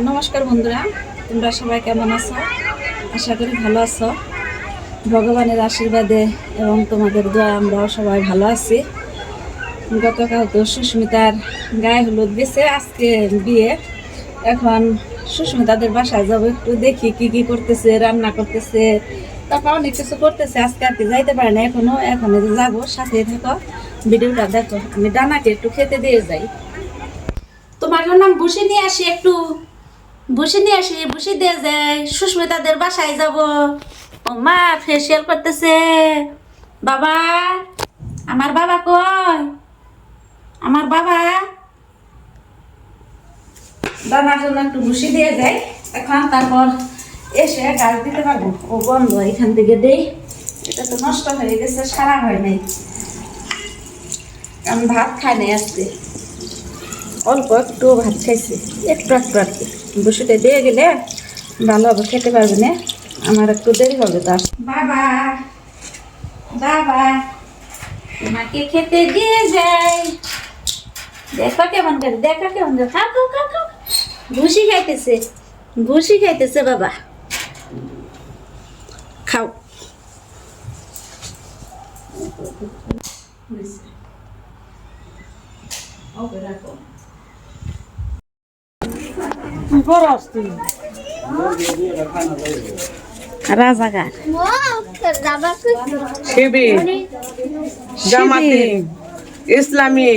নমস্কার বন্ধুরা, তোমরা সবাই কেমন আছো? আশা করি ভালো আছো। ভগবানের আশীর্বাদে এবং তোমাদের দোয়া আমরাও সবাই ভালো আছি। গতকাল তো সুস্মিতার গায়ে হলুদ দিছে আজকে বিয়ে। এখন সুস্মিতাদের বাসায় যাব, একটু দেখি কি কি করতেছে, রান্না করতেছে। তারপর অনেক কিছু করতেছে, আজকে আর কি যাইতে পারে না এখনও। এখন যাব সাথে থাকো, ভিডিওটা দেখো। আমি ডানাকে একটু খেতে দিয়ে যাই। তোমার নাম বসে নিয়ে আসি একটু। বসে নিয়ে আসি, বসে দিয়ে যাই। সুস্মিতাদের বাসায় যাব। ও মা ফেসিয়াল করতেছে। বাবা, আমার বাবা কই? আমার বাবা। দানার জন্য একটু বসে দিয়ে যাই। এখন তারপর এসে গাছ দিতে পারব। ও বন্ধ, এখান থেকে দেই। এটা তো নষ্ট হয়ে গেছে, সারা হয় নাই। কারণ ভাত খাই নাই আজকে। অল্প একটু ভাত খাইছি, একটু একটু কি। বসিতে দিয়ে গেলে ভালো হবে খেতে পারবে না। আমার একটু দেরি হবে তার। বাবা বাবা তোমাকে খেতে দিয়ে যাই। দেখো কেমন করে দেখো কেমন করে। খাও খাও খাও খাও। ভুসি খাইতেছে ভুসি খাইতেছে বাবা। খাও। রাখো রাজাগার শিবির জামাতি ইসলামী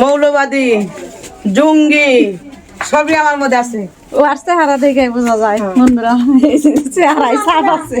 মৌলবাদী জঙ্গি সবই আমার মধ্যে আছে। ও আর চেহারা দেখে বোঝা যায় বন্ধুরা চেহারায় সাপ আছে।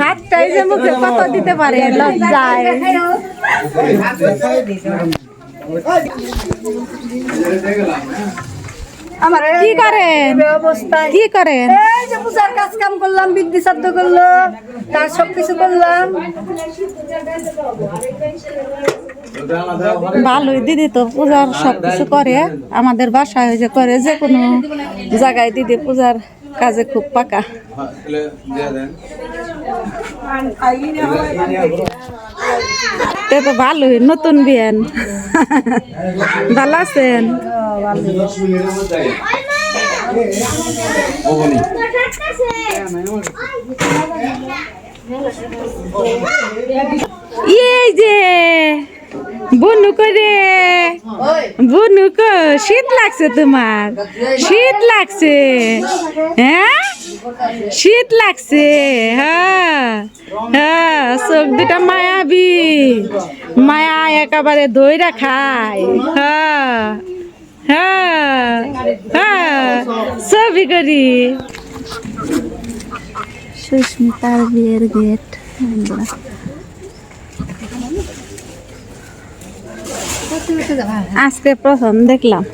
হাতটাই যে মুখে দিতে পারে লজ্জায় আমার কি করেন? কি করেন? এই যে পূজার কাজ কাম করলাম বিদ্যি শব্দ করল তার সব কিছু করলাম। ভালোই দিদি তো পূজার সব কিছু করে আমাদের বাসায় ওই যে করে যে কোনো জায়গায় দিদি পূজার কাজে খুব পাকা। তে তো ভালোই নতুন বিয়ান। ভালো আছেন? এই যে বনু করে। বনু কো শীত লাগছে তোমার। শীত লাগছে। হ্যাঁ? শীত লাগছে। হ্যাঁ। হ্যাঁ চোখ দুটা মায়াবি। মায়া একেবারে দইরা খায়। হ্যাঁ। হ্যাঁ। হ্যাঁ। ছবি করি। সুস্মিতার বিয়ের গেট। আজকে প্রথম দেখলাম।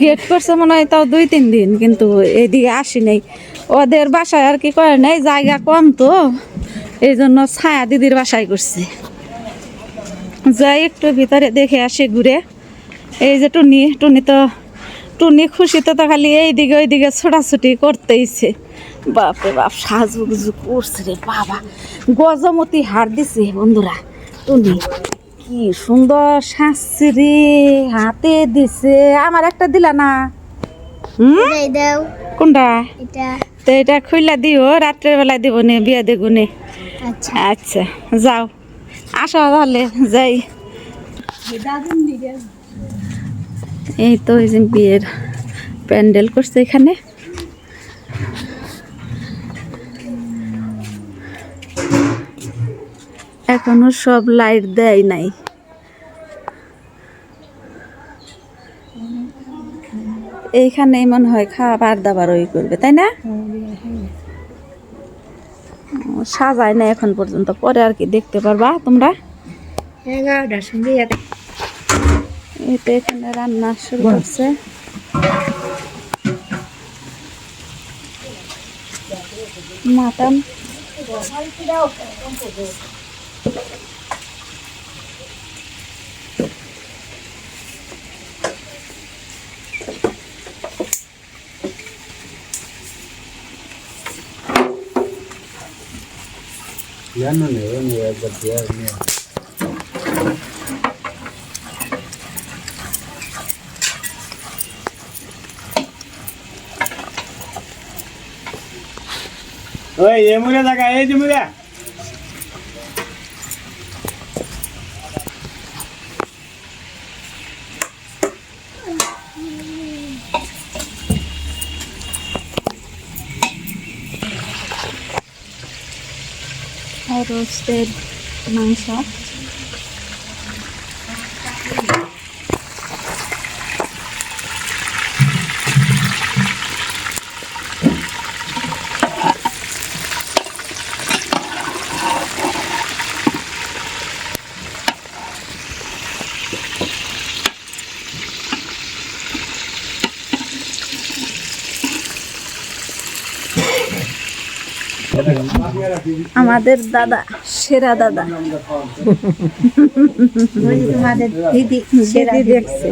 গেট করছে মনে হয় তাও দুই, তিন দিন, কিন্তু এদিকে আসি নাই। ওদের বাসায় আর কি করে নাই, জায়গা কম তো এই জন্য ছায়া দিদির বাসায় করছে। যাই একটু ভিতরে দেখে আসি ঘুরে। এই যে টুনি টুনি তো, টুনি খুশিতে তো তো খালি এইদিকে ওইদিকে ছোটাছুটি করতেইছে। বাপরে বাপ, সাজুগুজু করছে রে বাবা। গজমতি হার দিছে বন্ধুরা, টুনি। কি সুন্দর সাজছে রে হাতে দিছে আমার একটা দিলা না। হুম? কোনটা? তো এটা খুইলা দিও রাত্রের বেলায় দিব নে বিয়া দেবো নে। আচ্ছা। আচ্ছা যাও। আসো তাহলে যাই। এই তো এই যে বিয়ের প্যান্ডেল করছে এখানে। এখনও সব লাইট দেয় নাই। এইখানেই মনে হয় খাবার দাবার ওই করবে তাই না? সাজায় না এখন পর্যন্ত পরে আর কি দেখতে পারবা তোমরা। এই তো এখানে রান্না শুরু করছে মাটন। ওই এমুরে দেখা এই যে মুরে রোস্টেড মাংস আমাদের দাদা সেরা দাদা। তোমাদের দিদি সেরা দেখছে।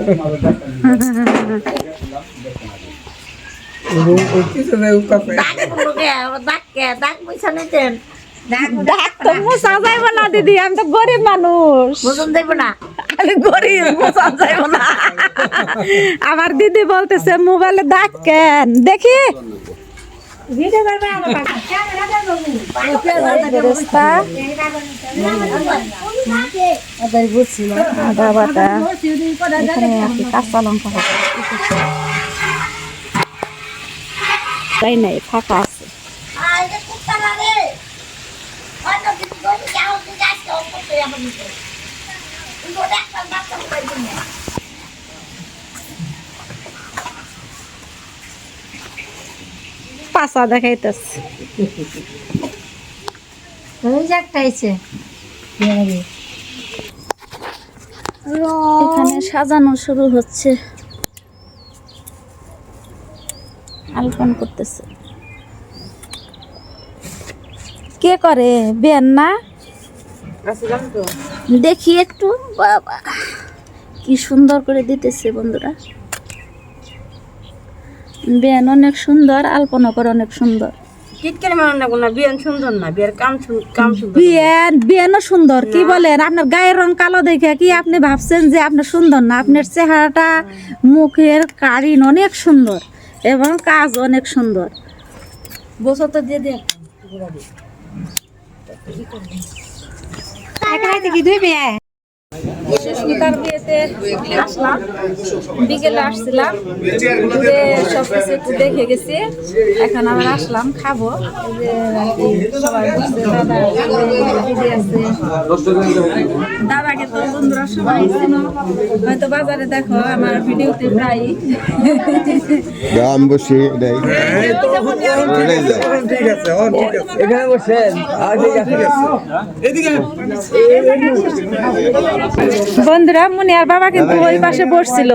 ডাক তো মোছা যাইব না দিদি আমি তো গরিব মানুষ। বুঝুন দেব না। আমি গরিব যাইব না। আমার দিদি বলতেছে মোবাইলে ডাক কেন? দেখি। আদা বাটা। এখানে আর কাঁচা লঙ্কা তাই নাই ফাঁকা আছে। পাশা দেখাইতেছে এখানে সাজানো শুরু হচ্ছে। আলপন করতেছে। কে করে? বেন না? দেখি একটু। বাবা, কি সুন্দর করে দিতেছে বন্ধুরা। বেন অনেক সুন্দর আলপনা করে অনেক সুন্দর। বিয়ান সুন্দর বিয়ান বিয়ানও কি বলেন? আপনার গায়ের রং কালো দেখে কি আপনি ভাবছেন যে আপনার সুন্দর না? আপনার চেহারাটা মুখের কারিন অনেক সুন্দর এবং কাজ অনেক সুন্দর। বসো তো দিয়ে দে। এখানে কি দুই মেয়ে সুস্মিতার বিয়েতে আসলাম। বিকেলে আসছিলাম। ঘুরে সব কিছু একটু দেখে গেছি। এখন আমরা আসলাম খাব। সবাই বসছে দাদা দাদাকে তো বন্ধুরা সবাই হয়তো বাজারে দেখো আমার ভিডিওতে প্রায় দাম বসে এটাই। এটাই এখানে বসেন ঠিক আছে বন্ধুরা মনে আর বাবা কিন্তু ওই পাশে বসছিল।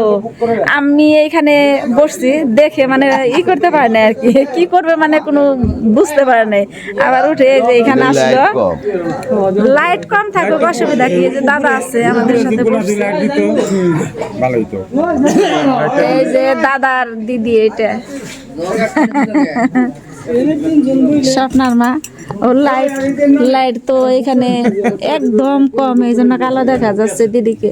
আমি এইখানে বসছি দেখে মানে ই করতে পারে না আর কি। কি করবে মানে কোনো বুঝতে পারে নাই। আবার উঠে যে এখানে আসলো। লাইট কম। থাকুক অসুবিধা কি? এই যে দাদা আছে আমাদের সাথে বসছে। ভালোই এই যে দাদার দিদি এটা। স্বপ্নার মা ও লাইট লাইট তো এখানে একদম কম এই জন্য কালো দেখা যাচ্ছে দিদিকে।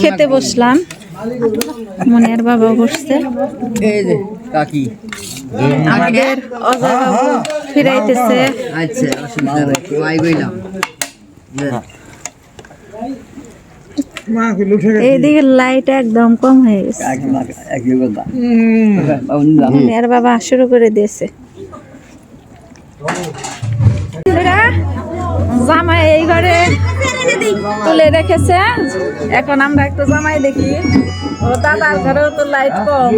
খেতে বসলাম। মনের বাবা বসছে। এই যে কাকি। আমাদের ফিরাইতেছে। আচ্ছা অসুবিধা নেই মাই বইলাম এইদিকে লাইট একদম কম হয়ে গেছে। একই বাবা শুরু করে দিয়েছে। জামাই এই ঘরে তুলে রেখেছে। এখন আমরা একটু জামাই দেখি। ও দাদার ঘরেও তো লাইট কম।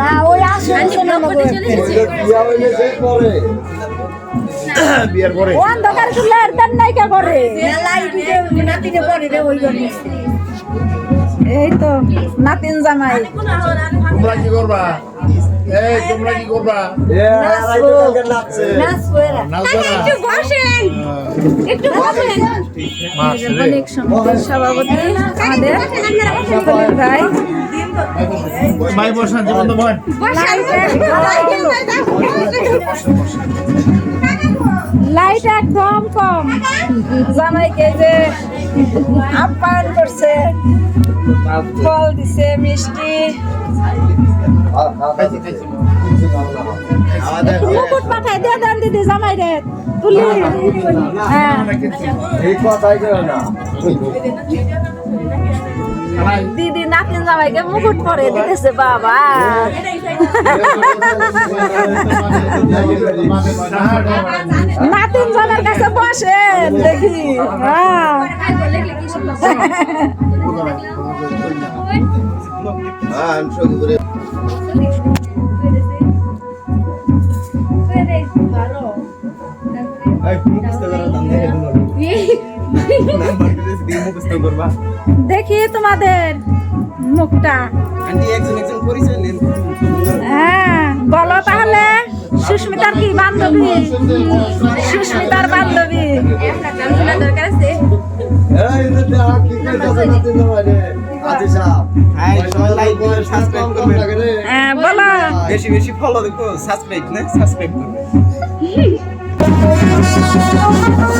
না ওই আসে না বিয়ার পরে। অন্ধকার চুলে আর তার নাইকা করে লাইট দিতে পরে রে ওই এই তো নাতিন জামাই। তোমরা কি করবা? এই তোমরা কি করবা? নাচবো এরা নাচবা না একটু বসেন। অনেক সমিতির সভাপতি আমাদের। সকলের ভাই। ভাই বসান জীবন তো ভয় লাইট একদম কম। জামাইকে যে আপ্যায়ন করছে, ফল দিছে, মিষ্টি। মুকুট পাঠাই দিয়ে দেন দিদি জামাই রে তুলি। হ্যাঁ। দিদি নাতিন জামাইকে মুকুট পরে দিতেছে বাবা। নাতিন জনের কাছে বসেন দেখি। হ্যাঁ। দেখি তোমাদের মুখটা। হ্যাঁ বলো তাহলে সুস্মিতার কি বান্ধবী? সুস্মিতার বান্ধবী। হ্যাঁ বলো। বেশি বেশি ফলো দেখো সাবস্ক্রাইব না? সাবস্ক্রাইব করবে। খালি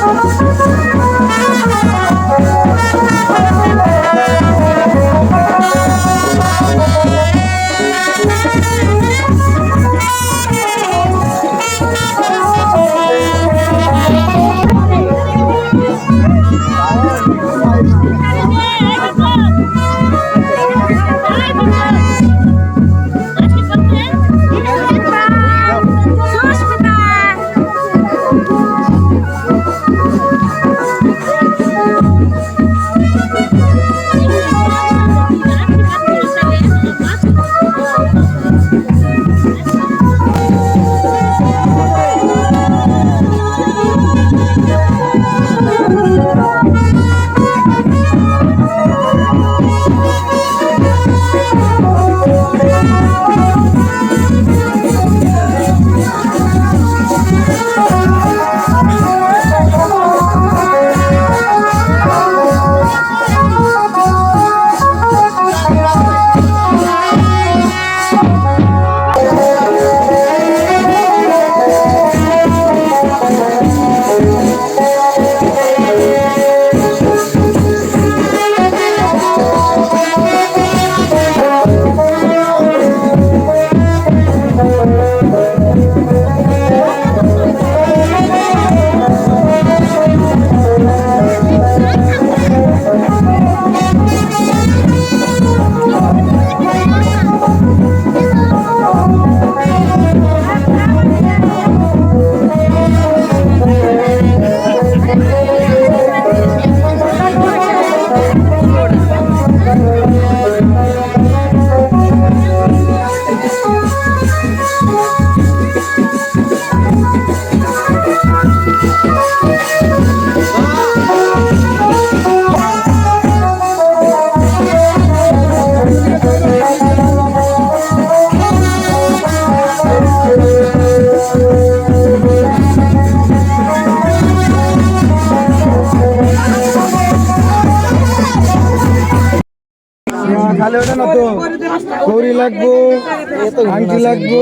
আংটি লাগবো।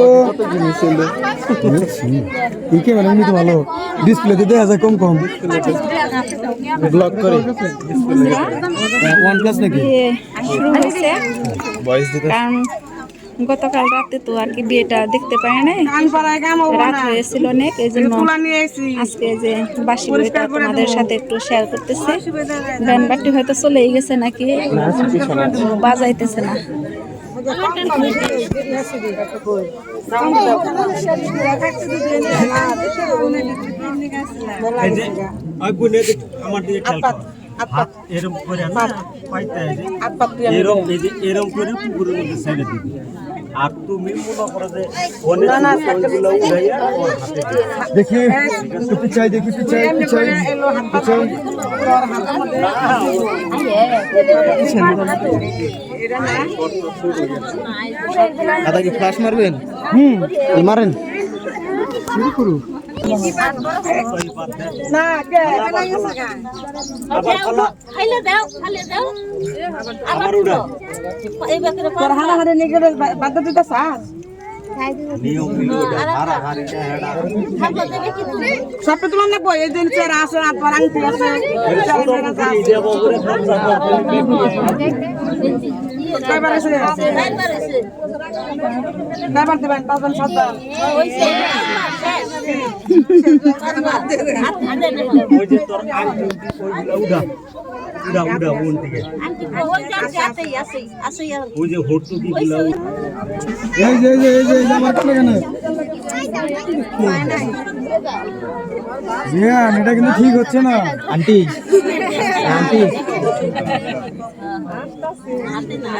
ক্যামেরা এমনি তো ভালো। ডিসপ্লেতে দেখা যায় কম কম। ব্লক করে। ওয়ান প্লাস নাকি হয়েছে কারণ গতকাল রাতে তো আর কি বিয়েটা দেখতে পারে নাই। রাত হয়েছিল অনেক এই জন্য আজকে যে বাসি বিয়েটা তোমাদের সাথে একটু শেয়ার করতেছি। ব্যান বাটি হয়তো চলেই গেছে নাকি? বাজাইতেছে না। এরম করে এরম পুকুরের মধ্যে ছেড়ে দিবি। আর তুমি মনে করো যে অনেক ওর হাতে। দেখি একটু পিছাই দেখি পিছাই পিছাই পিছাই। দাদা কি ফ্লাশ মারবেন? হুম। মারেন। শুরু করু খাইলে দাও খাইলে দাও আবার উড়া এই বেকরে তোর হারা হারে নিয়ে গেলে বাদ দিতে চাস সবটা তোমার না এই দিন চেরা আছে সাতজন ওই যে তোর আংটি ওইগুলো উড়া উড়া উড়া বোন থেকে ওই যে হট্টু কি গুলা এই যে এই যে এই যে আমার কেন জিয়ান এটা কিন্তু ঠিক হচ্ছে না আন্টি আন্টি না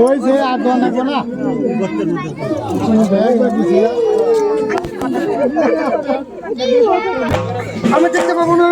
ওই যে আর আমি দেখতে পাবো না।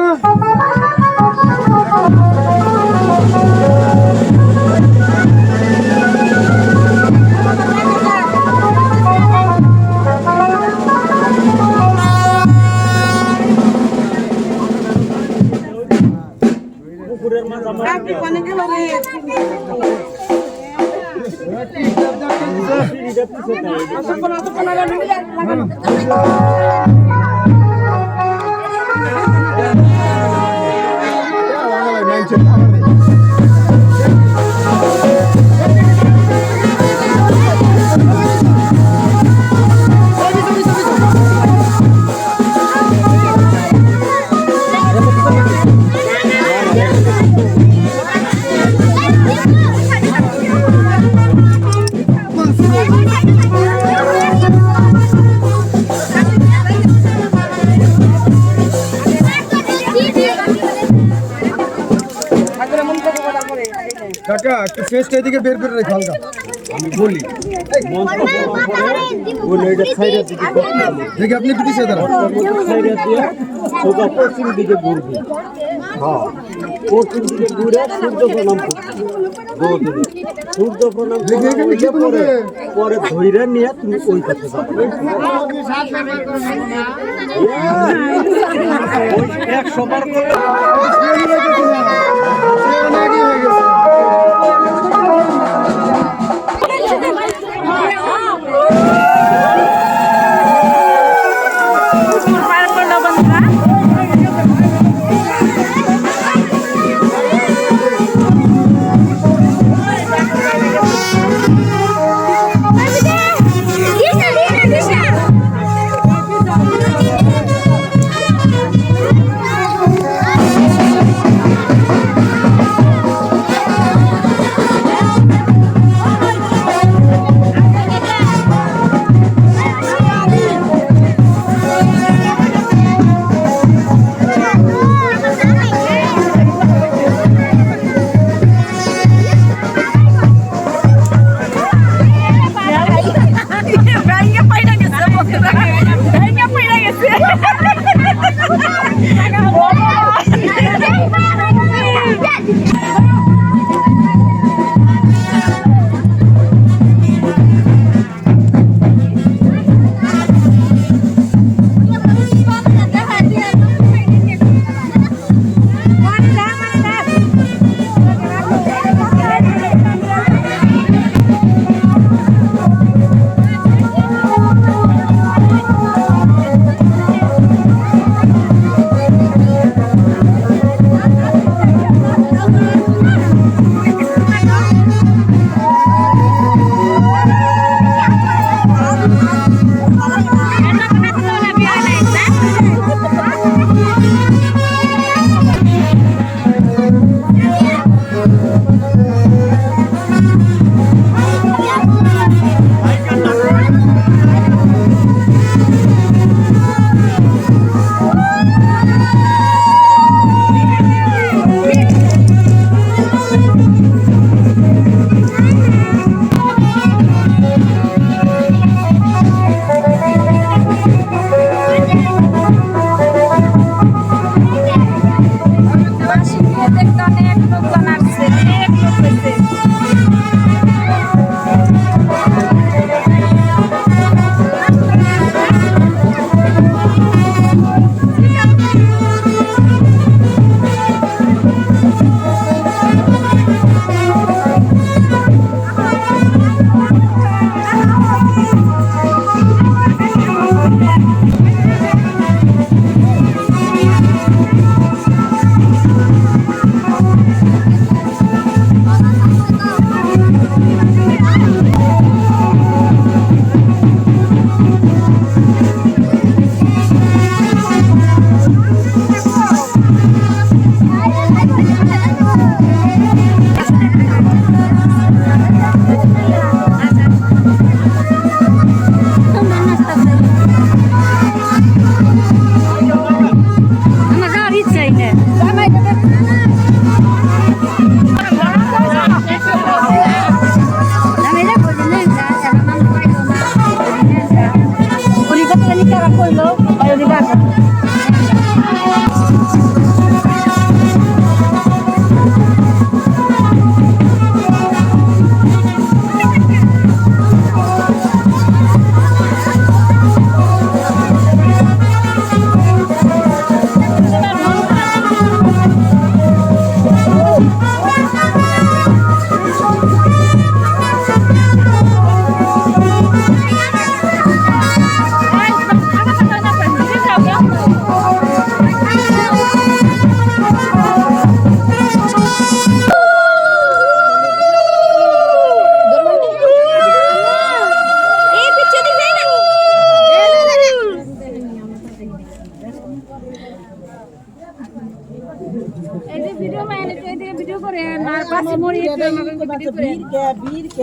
একটু এদিকে বের করে রেখে হালকা আমি বলি বলে এটা সাইডের দিকে। দেখি আপনি একটু পিছিয়ে দাঁড়ান সাইডে দিয়ে সোজা পশ্চিম দিকে ঘুরবি হ্যাঁ পশ্চিম দিকে ঘুরে সূর্য প্রণাম করবি। সূর্য প্রণাম দেখি এখানে কি পরে? পরে ধৈর্য নিয়ে তুমি ওই কাছে যাবে একশো বার করে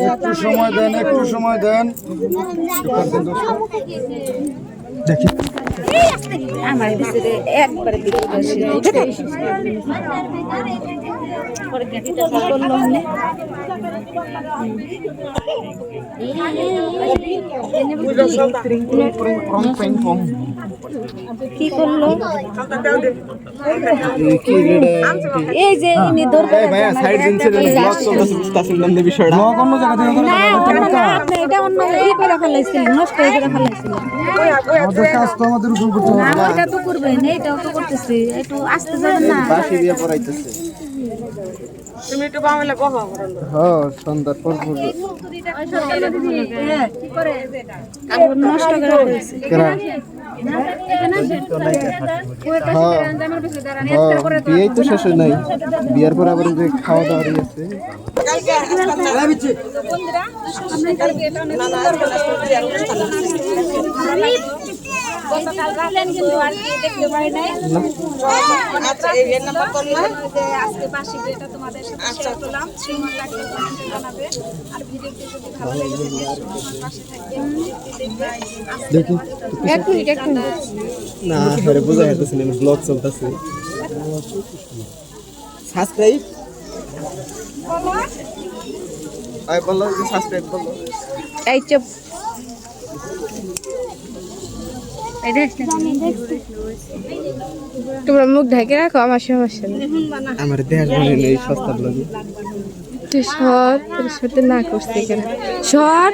একটু সময় দেন একটু সময় দেন। দেখি। আমার ভিতরে একবারে হলে কি করল? এই যে ইনি ধরবে ভাইয়া সাইড দিন ছেড়ে ব্লগ চলতেছে বুঝতেছেন না বিষয়টা। ব্লগ অন্য জায়গা থেকে না ওটা না, আপনি এটা অন্য ই করে ফেলাইছিলেন নষ্ট করে ফেলাইছিলেন। আমাদের কাজ তো আমাদের উপর করতে হবে। না ওইটা তো করবেন এইটাও তো করতেছি একটু আসতে যাবেন না। বাসি দিয়ে পড়াইতেছে তুমি একটু বামেলে বহো হ্যাঁ সন্ধ্যার পর হ্যাঁ হ্যাঁ বিয়েই তো শেষ হয় নাই। বিয়ের পর আবার যে খাওয়া দাওয়া আছে গতকাল রাখলেন কিন্তু আর কি দেখতে পাই নাই। আচ্ছা এই নাম্বার কোন না যে আজকে বাসি যেটা তোমাদের সাথে শেয়ার করলাম কেমন লাগল কমেন্টে জানাবে। আর ভিডিওটি যদি ভালো লেগে থাকে আমার পাশে থাকবে। ভিডিওটি দেখবে দেখি। না আরে বোঝা যাচ্ছে না ব্লগ চলতেছে। সাবস্ক্রাইব আই বলল যে সাবস্ক্রাইব বলল এই চুপ। তোমরা মুখ ঢেকে রাখো আমার সমস্যা নেই আমার দেশ মনে নেই সস্তা ব্লগে তুই সর তোর সাথে না করতে কেন সর